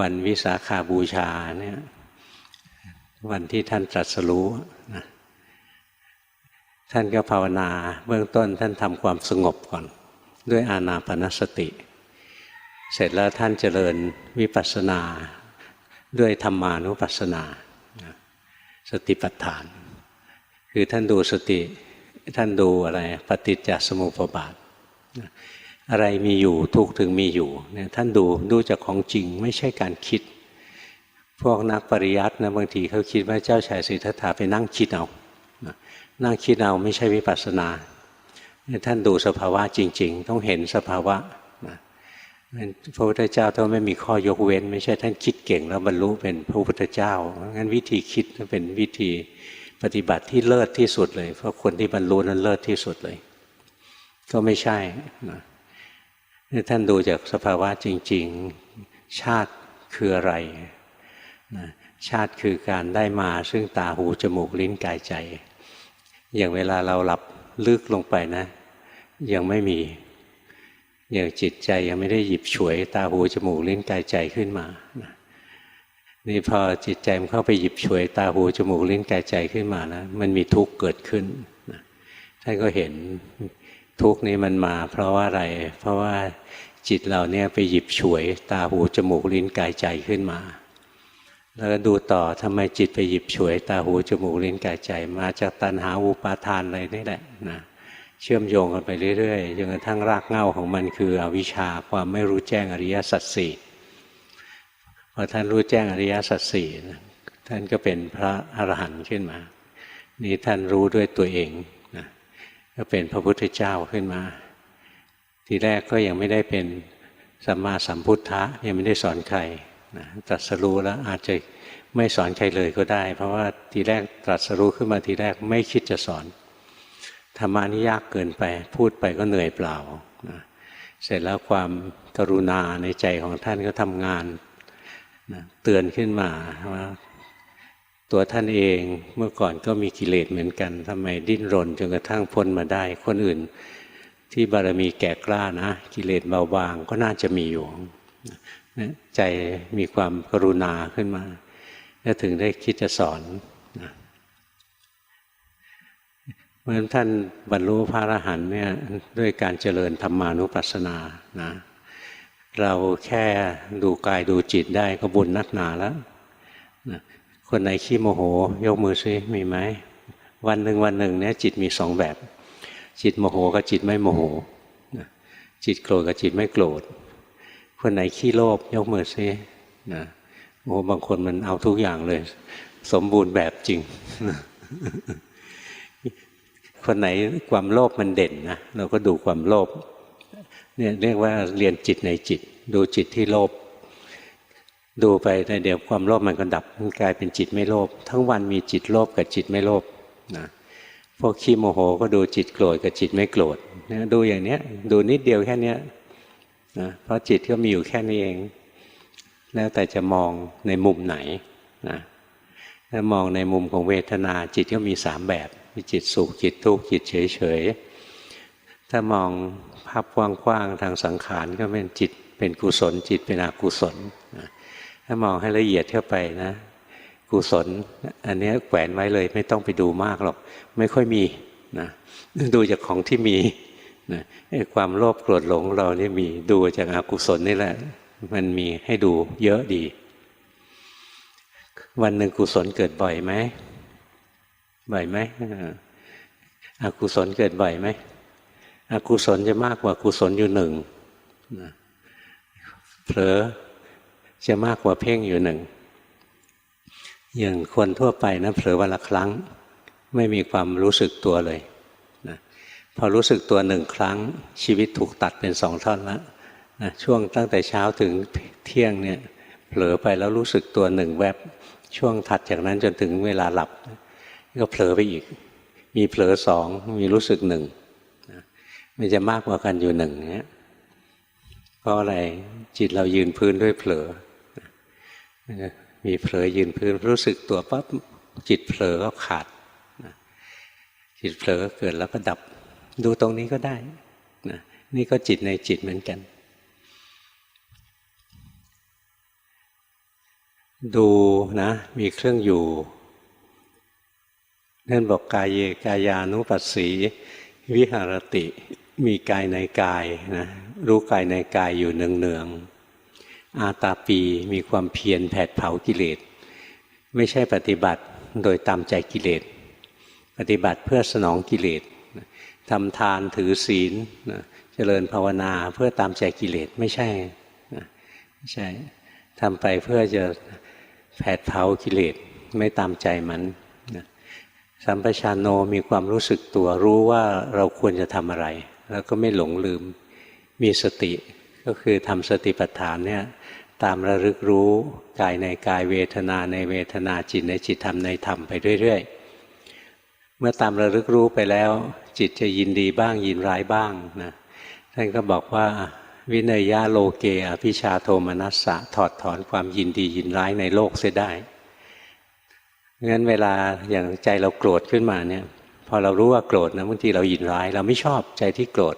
วันวิสาขาบูชาเนี่ยวันที่ท่านตรัสรู้นะท่านก็ภาวนาเบื้องต้นท่านทำความสงบก่อน ด้วยอานาปนสติ เสร็จแล้วท่านเจริญวิปัสสนา ด้วยธรรมานุปัสสนา สติปัฏฐาน คือท่านดูสติท่านดูอะไรปฏิจจสมุปบาท อะไรมีอยู่ทุกถึงมีอยู่เนี่ยท่านดูดูจากของจริงไม่ใช่การคิด พวกนักปริยัตินะบางทีเขาคิดว่าเจ้าชายสิทธัตถะไปนั่งคิดเอานั่งคิดเอาไม่ใช่วิปัสสนาท่านดูสภาวะจริง ๆ ต้องเห็นสภาวะพระพุทธเจ้าต้องไม่มีข้อยกเว้น ไม่ใช่ท่านคิดเก่งแล้วบรรลุเป็นพระพุทธเจ้างั้นวิธีคิดเป็นวิธีปฏิบัติที่เลิศที่สุดเลย เพราะคนที่บรรลุนั้นเลิศที่สุดเลย ก็ไม่ใช่นะ ท่านดูจากสภาวะจริง ๆ ชาติคืออะไรนะชาติคือการได้มาซึ่งตาหูจมูกลิ้นกายใจ อย่างเวลาเราหลับลึกลงไปนะ ยังไม่มีอย่างจิตใจยังไม่ได้หยิบฉวย ตาหูจมูกลิ้นกายใจขึ้นมานี่พอจิตใจมันเข้าไปหยิบฉวยตาหูจมูกลิ้นกายใจขึ้นมานะ มันมีทุกข์เกิดขึ้นท่านก็เห็น ทุกนี้มันมาเพราะว่าอะไร เพราะว่าจิตเราเนี่ยไปหยิบฉวยตาหูจมูกลิ้นกายใจขึ้นมา แล้วก็ดูต่อทำไมจิตไปหยิบฉวยตาหูจมูกลิ้นกายใจ มาจากตัณหาอุปาทานอะไรนี่แหละนะเชื่อมโยงกันไปเรื่อยๆจนกระทั่งรากเหง้าของมันคืออวิชชาความไม่รู้แจ้งอริยสัจสี่พอท่านรู้แจ้งอริยสัจสี่ท่านก็เป็นพระอรหันต์ขึ้นมา นี่ท่านรู้ด้วยตัวเอง ก็เป็นพระพุทธเจ้าขึ้นมา ทีแรกก็ยังไม่ได้เป็นสัมมาสัมพุทธะยังไม่ได้สอนใครนะตรัสรู้แล้วอาจจะไม่สอนใครเลยก็ได้ เพราะว่าทีแรกตรัสรู้ขึ้นมาทีแรกไม่คิดจะสอนธรรมานี่ยากเกินไปพูดไปก็เหนื่อยเปล่านะเสร็จแล้วความกรุณาในใจของท่านก็ทำงานนะเตือนขึ้นมาว่า ตัวท่านเองเมื่อก่อนก็มีกิเลสเหมือนกันทำไมดิ้นรนจนกระทั่งพ้นมาได้ คนอื่นที่บารมีแก่กล้านะ กิเลสเบาบางก็น่าจะมีอยู่ใจมีความกรุณาขึ้นมาแล้วถึงได้คิดจะสอนนะเพราะฉะนั้นท่านบรรลุพระอรหันต์เนี่ยด้วยการเจริญธรรมานุปัสสนานะเราแค่ดูกายดูจิตได้ก็บุญนักหนาแล้วนะ คนไหนขี้โมโห ยกมือซิมีไหมวันหนึ่งวันหนึ่งเนี่ยจิตมีสองแบบ จิตโมโหกับจิตไม่โมโห จิตโกรธกับจิตไม่โกรธคนไหนขี้โลภยกมือซินะโอ้บางคนมันเอาทุกอย่างเลย สมบูรณ์แบบจริง คนไหนความโลภมันเด่นนะเราก็ดูความโลภเนี่ยเรียกว่าเรียนจิตในจิต ดูจิตที่โลภ ดูไปแต่เดี๋ยวความโลภมันก็ดับมันกลายเป็นจิตไม่โลภทั้งวันมีจิตโลภกับจิตไม่โลภนะพวกขี้โมโหก็ดูจิตโกรธกับจิตไม่โกรธนะดูอย่างเนี้ยดูนิดเดียวแค่เนี้ยนะเพราะจิตก็มีอยู่แค่นี้เอง แล้วแต่จะมองในมุมไหนนะถ้ามองในมุมของเวทนาจิตก็มีสามแบบ มีจิตสุขจิตทุกข์จิตเฉยเฉยถ้ามองภาพกว้างๆทางสังขารก็เป็นจิตเป็นกุศลจิตเป็นอกุศล ถ้ามองให้ละเอียดเข้าไปนะกุศลอันนี้แขวนไว้เลยไม่ต้องไปดูมากหรอก ไม่ค่อยมีนะดูจากของที่มีนะความโลภโกรธหลงเราเนี่ยมีดูจากอากุศลนี่แหละ มันมีให้ดูเยอะดี วันหนึ่งกุศลเกิดบ่อยไหมบ่อยไหมอกุศลเกิดบ่อยไหมอกุศลจะมากกว่ากุศลอยู่หนึ่งเผลอ จะมากกว่าเพ่งอยู่หนึ่ง อย่างคนทั่วไปนะเผลอวันละครั้ง ไม่มีความรู้สึกตัวเลยนะพอรู้สึกตัวหนึ่งครั้ง ชีวิตถูกตัดเป็นสองท่อนล้วนะช่วงตั้งแต่เช้าถึงเที่ยงเนี่ยเผลอไปแล้วรู้สึกตัวหนึ่งแวบช่วงถัดจากนั้นจนถึงเวลาหลับ ก็เผลอไปอีก มีเผลอสองมีรู้สึกหนึ่งมันจะมากกว่ากันอยู่หนึ่งเนี้ยเพราะอะไรจิตเรายืนพื้นด้วยเผลอ มีเผลอยืนพื้นรู้สึกตัวปั๊บจิตเผลอก็ขาดจิตเผลอเกิดแล้วก็ดับ ดูตรงนี้ก็ได้นะนี่ก็จิตในจิตเหมือนกัน ดูนะ มีเครื่องอยู่นั่นบอกกายเยกายานุปัสสี วิหารติมีกายในกายนะรู้กายในกายอยู่เนืองๆ อาตาปีมีความเพียรแผดเผากิเลส ไม่ใช่ปฏิบัติโดยตามใจกิเลส ปฏิบัติเพื่อสนองกิเลสทำทานถือศีลเจริญภาวนาเพื่อตามใจกิเลสไม่ใช่ไม่ใช่ทำไปเพื่อจะแผดเผากิเลสไม่ตามใจมันสัมปชานโนมีความรู้สึกตัวรู้ว่าเราควรจะทำอะไร แล้วก็ไม่หลงลืมมีสติ ก็คือทำสติปัฏฐานเนี่ยตามระลึกรู้กายในกายเวทนาในเวทนาจิตในจิตธรรมในธรรมไปเรื่อยๆ เมื่อตามระลึกรู้ไปแล้ว จิตจะยินดีบ้างยินร้ายบ้างนะท่านก็บอกว่าวินัยยะโลเกอภิชาโทมนัสสะถอดถอนความยินดียินร้ายในโลกเสียได้งั้นเวลาอย่างใจเราโกรธขึ้นมาเนี่ยพอเรารู้ว่าโกรธนะบางทีเรายินร้าย เราไม่ชอบใจที่โกรธ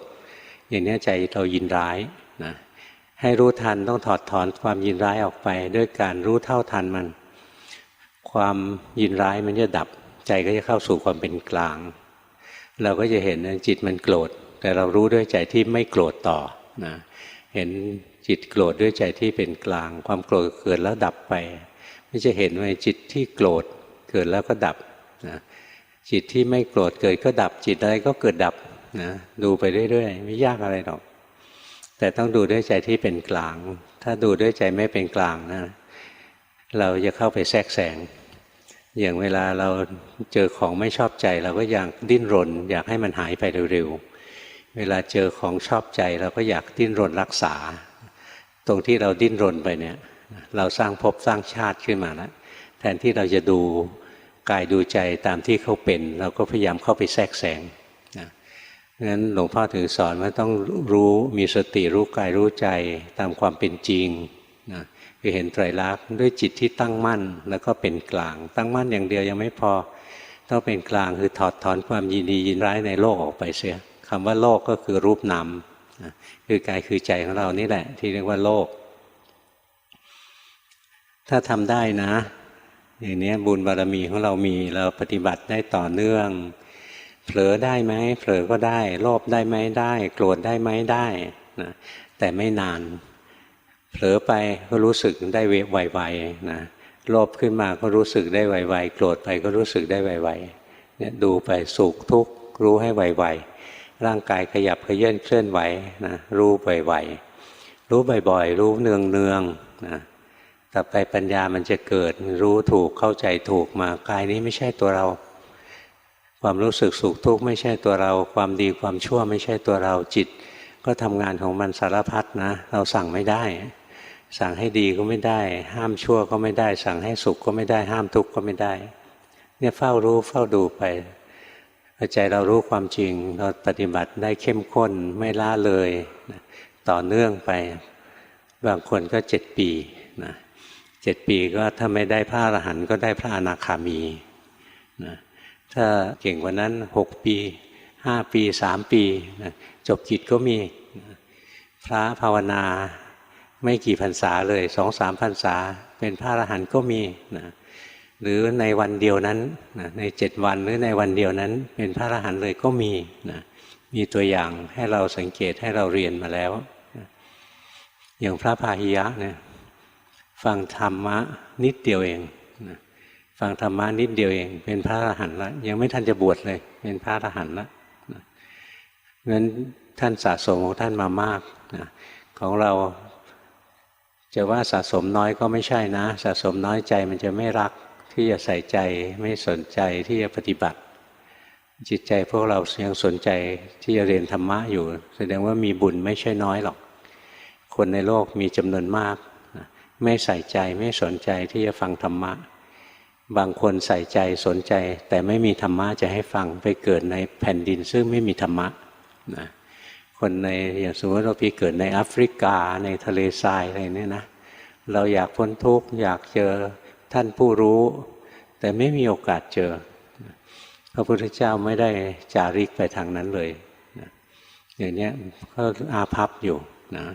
อย่างนี้ใจเรายินร้าย นะให้รู้ทันต้องถอดถอนความยินร้ายออกไป ด้วยการรู้เท่าทันมัน ความยินร้ายมันจะดับ ใจก็จะเข้าสู่ความเป็นกลาง เราก็จะเห็นจิตมันโกรธ แต่เรารู้ด้วยใจที่ไม่โกรธต่อนะเห็นจิตโกรธด้วยใจที่เป็นกลาง ความโกรธเกิดแล้วดับไปไม่จะเห็นว่าจิตที่โกรธเกิดแล้วก็ดับนะจิตที่ไม่โกรธเกิดก็ดับจิตอะไรก็เกิดดับนะดูไปเรื่อยๆ ไม่ยากอะไรหรอก แต่ต้องดูด้วยใจที่เป็นกลาง ถ้าดูด้วยใจไม่เป็นกลางนะ เราจะเข้าไปแทรกแซงอย่างเวลาเราเจอของไม่ชอบใจ เราก็อยากดิ้นรน อยากให้มันหายไปเร็วๆ เวลาเจอของชอบใจ เราก็อยากดิ้นรนรักษา ตรงที่เราดิ้นรนไปเนี่ยเราสร้างภพสร้างชาติขึ้นมาแล้วแทนที่เราจะดูกายดูใจตามที่เขาเป็น เราก็พยายามเข้าไปแทรกแซง งั้นหลวงพ่อถึงสอนว่าต้องรู้มีสติรู้กายรู้ใจตามความเป็นจริงนะคือเห็นไตรลักษณ์ด้วยจิตที่ตั้งมั่นแล้วก็เป็นกลาง ตั้งมั่นอย่างเดียวยังไม่พอต้องเป็นกลางคือถอดถอนความยินดียินร้ายในโลกออกไปเสียคำว่าโลกก็คือรูปนามนะคือกายคือใจของเรานี่แหละ ที่เรียกว่าโลก ถ้าทำได้นะ อย่างนี้บุญบารมีของเรามีเราปฏิบัติได้ต่อเนื่อง เผลอได้ไหมเผลอก็ได้ โลภได้ไหมได้ โกรธได้ไหมได้นะแต่ไม่นานเผลอไปก็รู้สึกได้ไวๆนะโลภขึ้นมาก็รู้สึกได้ไวๆโกรธไปก็รู้สึกได้ไวๆเนี่ยดูไปสุขทุกข์รู้ให้ไวๆร่างกายขยับเขยื่อนเคลื่อนไหวนะรู้ไวๆรู้บ่อยๆ รู้เนืองๆนะต่อไปปัญญามันจะเกิดรู้ถูกเข้าใจถูกมากายนี้ไม่ใช่ตัวเรา ความรู้สึกสุขทุกข์ไม่ใช่ตัวเรา ความดีความชั่วไม่ใช่ตัวเราจิต ก็ทำงานของมันสารพัดนะ เราสั่งไม่ได้ สั่งให้ดีก็ไม่ได้ ห้ามชั่วก็ไม่ได้ สั่งให้สุขก็ไม่ได้ ห้ามทุกข์ก็ไม่ได้ เนี่ยเฝ้ารู้เฝ้าดูไปใจเรารู้ความจริงเราปฏิบัติได้เข้มข้นไม่ล้าเลยต่อเนื่องไป บางคนก็เจ็ดปีนะเจ็ดปีก็ถ้าไม่ได้พระอรหันต์ก็ได้พระอนาคามีนะ ถ้าเก่งกว่านั้นหกปีห้าปีสามปีจบกิจก็มีพระภาวนาไม่กี่พรรษาเลยสองสามพรรษา เป็นพระอรหันต์ก็มีนะหรือในวันเดียวนั้นนะในเจ็ดวันหรือในวันเดียวนั้น เป็นพระอรหันต์เลยก็มีนะมีตัวอย่างให้เราสังเกตให้เราเรียนมาแล้วนะอย่างพระพาหิยะเนี่ยฟังธรรมะนิดเดียวเองนะ ฟังธรรมะนิดเดียวเอง เป็นพระอรหันต์แล้วยังไม่ทันจะบวชเลย เป็นพระอรหันต์แล้วงั้นท่านสะสมของท่านมามากนะของเราจะว่าสะสมน้อยก็ไม่ใช่นะ สะสมน้อยใจมันจะไม่รักที่จะใส่ใจไม่สนใจที่จะปฏิบัติ จิตใจพวกเรายังสนใจที่จะเรียนธรรมะอยู่ แสดงว่ามีบุญไม่ใช่น้อยหรอก คนในโลกมีจำนวนมาก ไม่ใส่ใจไม่สนใจที่จะฟังธรรมะ บางคนใส่ใจสนใจ แต่ไม่มีธรรมะจะให้ฟังไปเกิดในแผ่นดินซึ่งไม่มีธรรมะนะคนในอย่างสมมติเราไปเกิดในแอฟริกาในทะเลทรายอะไรเนี่ยนะเราอยากพ้นทุกข์อยากเจอท่านผู้รู้ แต่ไม่มีโอกาสเจอ พระพุทธเจ้าไม่ได้จาริกไปทางนั้นเลยนะอย่างนี้ก็อาภัพอยู่นะ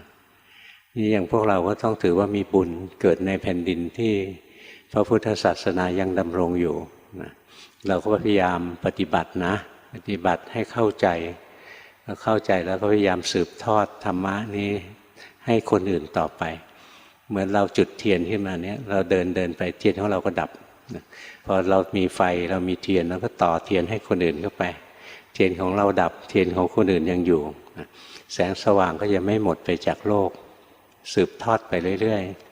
นี่อย่างพวกเราก็ต้องถือว่ามีบุญเกิดในแผ่นดินที่ พระพุทธศาสนายังดำรงอยู่นะเราก็พยายามปฏิบัตินะ ปฏิบัติให้เข้าใจแล้วเข้าใจแล้วก็พยายามสืบทอดธรรมะนี้ให้คนอื่นต่อไป เหมือนเราจุดเทียนขึ้นมาเนี้ยเราเดินเดินไปเทียนของเราก็ดับนะพอเรามีไฟเรามีเทียนเราก็ต่อเทียนให้คนอื่นเข้าไป เทียนของเราดับเทียนของคนอื่นยังอยู่แสงสว่างก็จะไม่หมดไปจากโลก สืบทอดไปเรื่อย ๆ